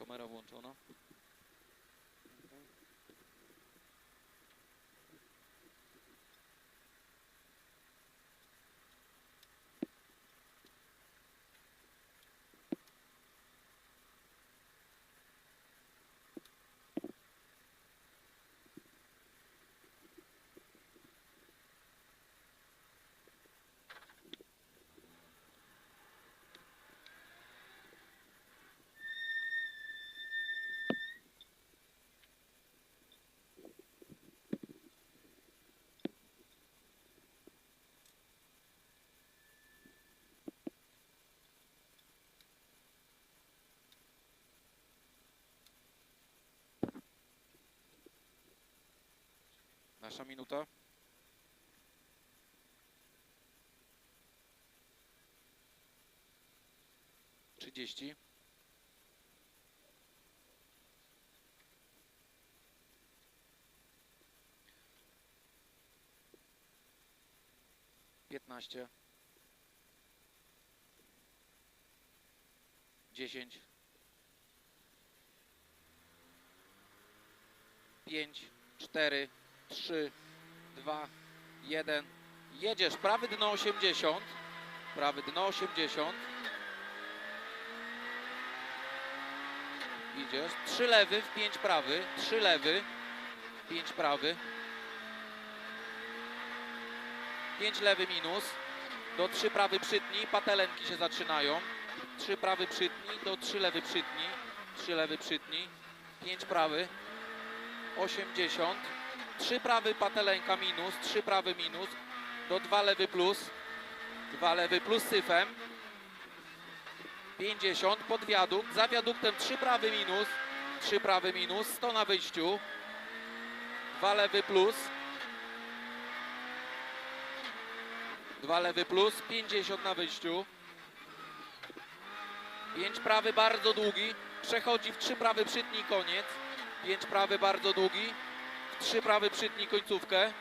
Kamera włączona. Nasza minuta. Trzydzieści. Piętnaście. Dziesięć. Pięć, cztery, 3, 2, 1. Jedziesz, prawy dno 80. Prawy dno 80. Idziesz. 3 lewy w 5 prawy. 3 lewy. 5 prawy. 5 lewy minus. Do 3 prawy przytnij. Patelenki się zaczynają. 3 prawy przytnij. Do 3 lewy przytnij. 3 lewy przytnij. 5 prawy. 80. 3 prawy patelenka minus, 3 prawy minus, do 2 lewy plus, 2 lewy plus syfem, 50 pod wiadukt, za wiaduktem 3 prawy minus, 3 prawy minus, 100 na wyjściu, 2 lewy plus, 2 lewy plus, 50 na wyjściu, 5 prawy bardzo długi, przechodzi w 3 prawy przytnij koniec, 5 prawy bardzo długi, Trzy prawy przytnij końcówkę.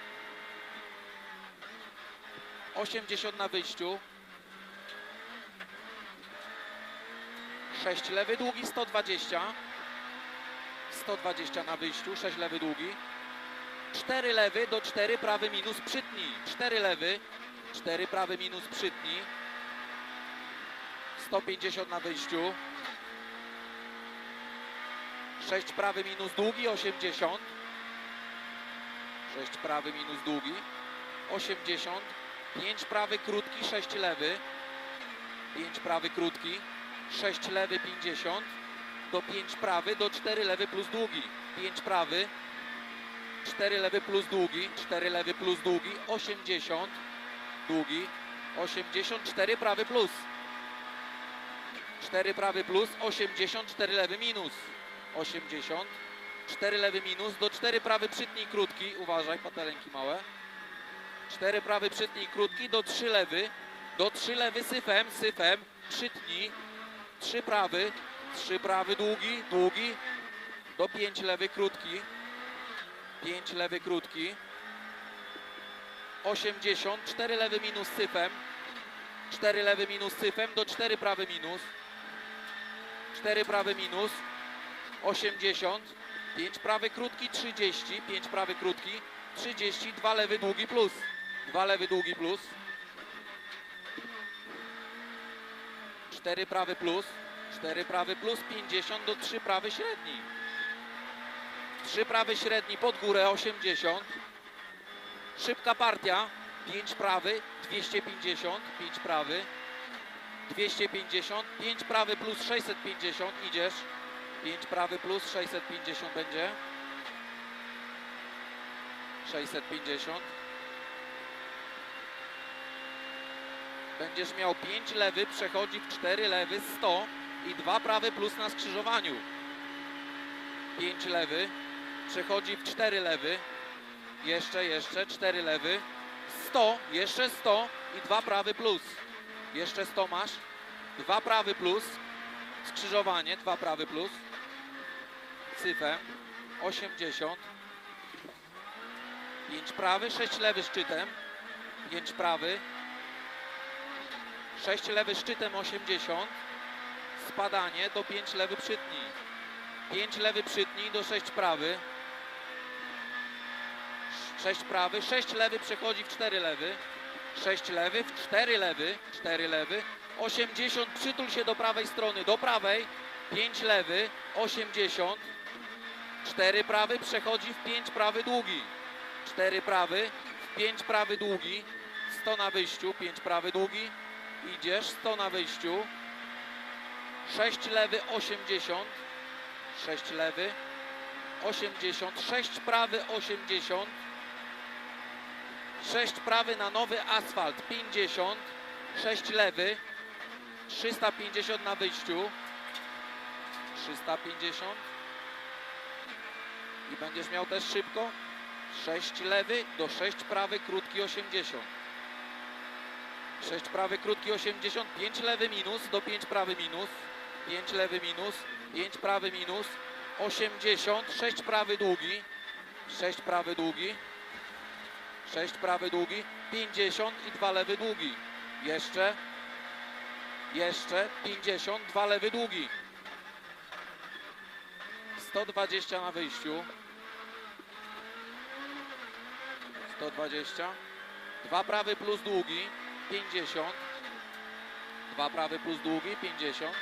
80 na wyjściu. 6 lewy długi 120. 120 na wyjściu, 6 lewy długi. 4 lewy do 4 prawy minus przytnij. 4 lewy, 4 prawy minus przytnij. 150 na wyjściu. 6 prawy minus długi 80. 6 prawy minus długi. 80 5 prawy krótki. 6 lewy. 5 prawy krótki. 6 lewy 50 do 5 prawy do 4 lewy plus długi. 5 prawy. 4 lewy plus długi. 4 lewy plus długi. 80 długi. 84 prawy plus. 4 prawy plus. 84 lewy minus. 80 4 lewy minus, do 4 prawy przytnij krótki, uważaj, patelenki małe. 4 prawy przytnij krótki, do 3 lewy, do 3 lewy syfem, syfem, przytnij, 3 prawy, 3 prawy długi, długi, do 5 lewy krótki, 5 lewy krótki, 80, 4 lewy minus syfem, 4 lewy minus syfem, do 4 prawy minus, 4 prawy minus, 80, 5 prawy krótki 30, 5 prawy krótki 30, 2 lewy długi plus. 2 lewy długi plus. 4 prawy plus. 4 prawy plus 50 do 3 prawy średni. 3 prawy średni pod górę 80. Szybka partia. 5 prawy 250, 5 prawy 250, 5 prawy plus 650 idziesz. 5 prawy plus 650 będzie. 650. Będziesz miał 5 lewy, przechodzi w 4 lewy 100 i 2 prawy plus na skrzyżowaniu. 5 lewy, przechodzi w 4 lewy. Jeszcze, jeszcze, 4 lewy. 100, jeszcze 100 i 2 prawy plus. Jeszcze 100 masz. 2 prawy plus. Skrzyżowanie, 2 prawy plus syfem 80 5 prawy, 6 lewy szczytem 5 prawy 6 lewy szczytem 80 spadanie do 5 lewy przytnij 5 lewy przytnij do 6 prawy. 6 prawy, 6 lewy przechodzi w 4 lewy. 6 lewy, w 4 lewy, 4 lewy. 80, przytul się do prawej strony, do prawej. 5 lewy, 80. 4 prawy, przechodzi w 5 prawy długi. 4 prawy, w 5 prawy długi. 100 na wyjściu, 5 prawy długi. Idziesz, 100 na wyjściu. 6 lewy, 80. 6 lewy, 80. 6 prawy, 80. 6 prawy na nowy asfalt, 50. 6 lewy, 350 na wyjściu. 350. I będziesz miał też szybko. 6 lewy do 6 prawy, krótki 80. 6 prawy, krótki 80, 5 lewy minus do 5 prawy minus, 5 lewy minus, 5 prawy minus, 80, 6 prawy długi, 6 prawy długi, 6 prawy długi, 50 i 2 lewy długi. Jeszcze, jeszcze 50, 2 lewy długi. 120 na wyjściu. 120. 2 prawy plus długi, 50. 2 prawy plus długi, 50.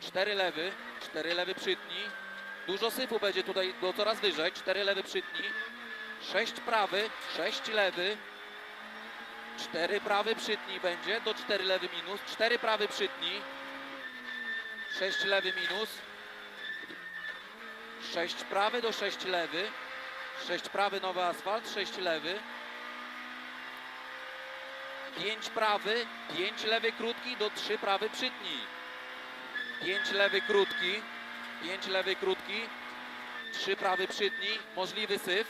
4 lewy, 4 lewy przytni. Dużo syfu będzie tutaj, do coraz wyżej. 4 lewy przytni. 6 prawy, 6 lewy. 4 prawy przytni będzie, do 4 lewy minus. 4 prawy przytni. 6 lewy minus. 6 prawy do 6 lewy. 6 prawy, nowy asfalt, 6 lewy. 5 prawy, 5 lewy krótki do 3 prawy przytnij. 5 lewy krótki, 5 lewy krótki, 3 prawy przytnij, możliwy syf.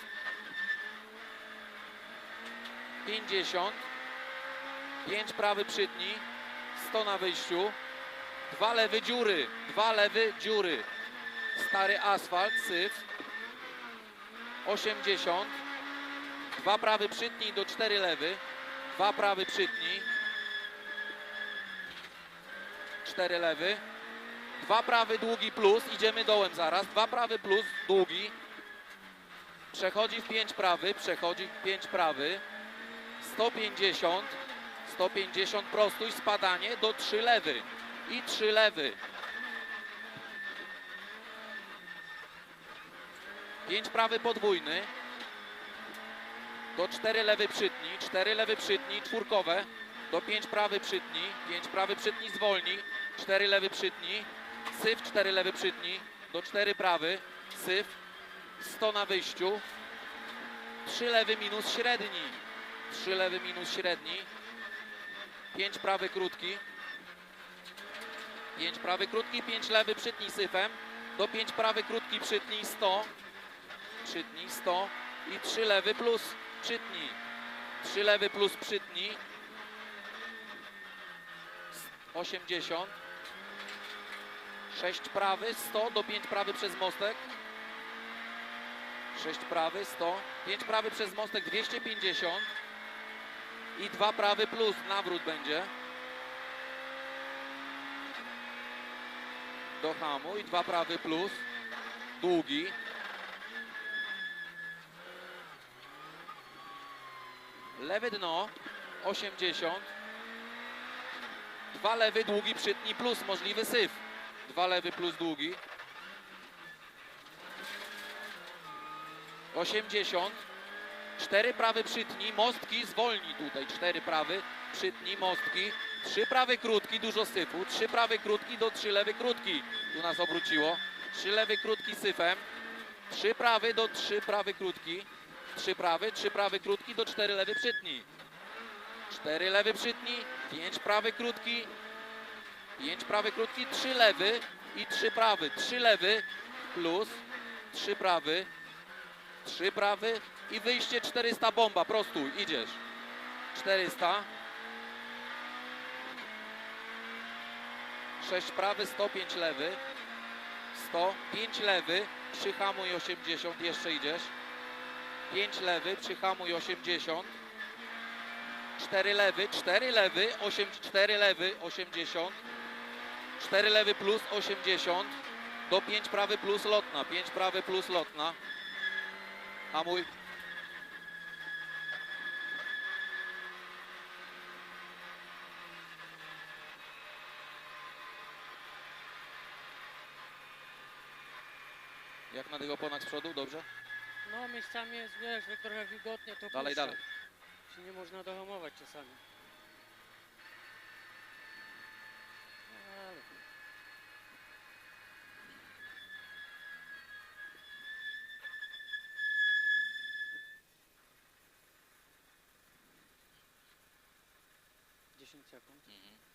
50, 5 prawy przytnij, 100 na wyjściu. 2 lewy dziury, 2 lewy dziury. Stary asfalt, syf. 80, 2 prawy przytnij do 4 lewy. Dwa prawy przytnij. Cztery lewy. Dwa prawy długi plus. Idziemy dołem zaraz. Dwa prawy plus długi. Przechodzi w pięć prawy. Przechodzi w pięć prawy. 150. 150 prostuj. Spadanie do trzy lewy. I trzy lewy. Pięć prawy podwójny do 4 lewy przytni, 4 lewy przytni, czwórkowe, do 5 prawy przytni, 5 prawy przytni zwolni, 4 lewy przytni, syf 4 lewy przytni, do 4 prawy, syf, 100 na wyjściu, 3 lewy minus średni, 3 lewy minus średni, 5 prawy krótki, 5 prawy krótki, 5 lewy przytni syfem, do 5 prawy krótki przytnij 100, przytnij 100 i 3 lewy plus przytnij. 3 lewy plus przytnij. 80. 6 prawy, 100 do 5 prawy przez mostek. 6 prawy, 100. 5 prawy przez mostek, 250. I 2 prawy plus, nawrót będzie. Do hamu i 2 prawy plus. Długi. Lewe dno 80. Dwa lewy długi przytni plus możliwy syf. Dwa lewy plus długi. 80. Cztery prawy przytni, mostki zwolni tutaj. Cztery prawy przytni, mostki. Trzy prawy krótki, dużo syfu. Trzy prawy krótki do trzy lewy krótki. Tu nas obróciło. Trzy lewy krótki syfem. Trzy prawy do trzy prawy krótki. Trzy prawy, trzy prawy krótki do cztery lewy przytni. Cztery lewy przytni, pięć prawy krótki, pięć prawy krótki, trzy lewy i trzy prawy. Trzy lewy plus trzy prawy, trzy prawy i wyjście 400 bomba, prostuj, idziesz. 400. 6 prawy, 105 lewy. 100, 5 lewy, przyhamuj 80, jeszcze idziesz. 5 lewy, przyhamuj 80. 4 lewy, 4 lewy, 8, 4 lewy, 80. 4 lewy plus 80 do 5 prawy plus lotna. 5 prawy plus lotna. Hamuj. Jak na tych oponach z przodu? Dobrze? No miejscami jest, wiesz, że trochę wilgotnie to Dalej, puszcza. dalej. Się nie można dohamować czasami. Ale... Dziesięć sekund. Mhm.